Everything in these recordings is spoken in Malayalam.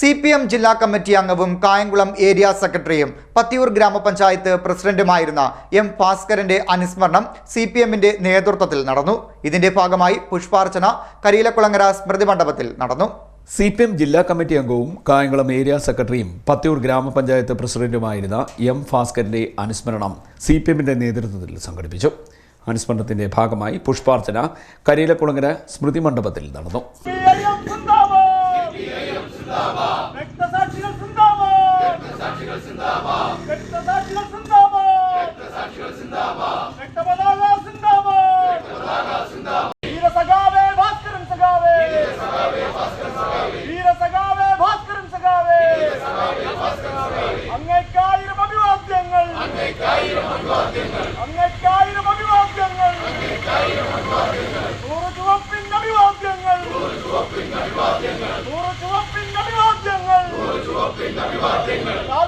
സി പി എം ജില്ലാ കമ്മിറ്റി അംഗവും കായംകുളം ഏരിയ സെക്രട്ടറിയും പത്തിയൂർ ഗ്രാമപഞ്ചായത്ത് പ്രസിഡന്റുമായിരുന്ന എം ഭാസ്കരന്റെ അനുസ്മരണം സി പി എമ്മിന്റെ നേതൃത്വത്തിൽ നടന്നു. ഇതിന്റെ ഭാഗമായി പുഷ്പാർച്ചന കരിയിലക്കുളങ്ങര സ്മൃതി മണ്ഡപത്തിൽ നടന്നു. സി പി എം ജില്ലാ കമ്മിറ്റി അംഗവും കായംകുളം ഏരിയ സെക്രട്ടറിയും പത്തിയൂർ ഗ്രാമപഞ്ചായത്ത് പ്രസിഡന്റുമായിരുന്ന എം ഭാസ്കരന്റെ അനുസ്മരണം സി പി എമ്മിന്റെ നേതൃത്വത്തിൽ സംഘടിപ്പിച്ചു. അനുസ്മരണത്തിന്റെ ഭാഗമായി പുഷ്പാർച്ചന കരിയിലക്കുളങ്ങര സ്മൃതി മണ്ഡപത്തിൽ നടന്നു സിപിഐഎം സിന്ദാബാദ് രക്തസാക്ഷികൾ രക്തസാക്ഷികൾ സിന്ദാബാദ്. രക്തപതാക സിന്ദാബാദ്. വീരസഖാവേ ഭാസ്കരൻ സഖാവേ. വീരസഖാവേ ഭാസ്കരൻ സഖാവേ. അങ്ങേക്കായിരം അഭിവാദ്യങ്ങൾ. അങ്ങേക്കായിരം അഭിവാദ്യങ്ങൾ. നൂറ് ചുവപ്പിൻ അഭിവാദ്യങ്ങൾ. നൂറ് ചുവപ്പിൻ അഭിവാദ്യങ്ങൾ. ലാൽ സലാം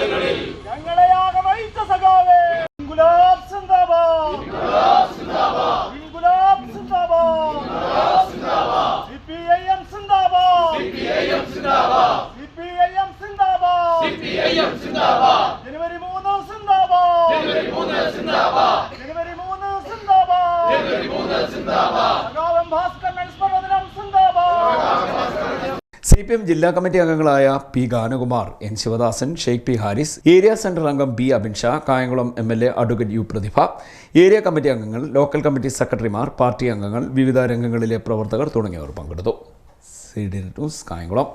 ഞങ്ങളെയാകെ വഹിച്ച സഖാവേ. ഗുലാബ് സിന്ദാബാദ്. ഗുലാബ് സിന്ദാബാദ്. സിപിഐഎം സിന്ദാബാദ്. സിപിഐഎം സിന്ദാബാദ്. ജനുവരി മൂന്ന് സിന്ദാബാദ്. ജനുവരി മൂന്ന് സിന്ദാബാദ്. സഖാവം ഭാസ്കരൻ അനുസ്മരണദിനം സിന്ദാബാദ് സി പി എം ജില്ലാ കമ്മിറ്റി അംഗങ്ങളായ P Ganakumar N Sivadasan Sheikh P Haris area central അംഗം B Abin Shah Kayamkulam M L A advocate U Prathibha area committee അംഗങ്ങൾ ലോക്കൽ കമ്മിറ്റി സെക്രട്ടറിമാർ പാർട്ടി അംഗങ്ങൾ വിവിധ രംഗങ്ങളിലെ പ്രവർത്തകർ തുടങ്ങിയവർ പങ്കെടുത്തു. C D news Kayamkulam.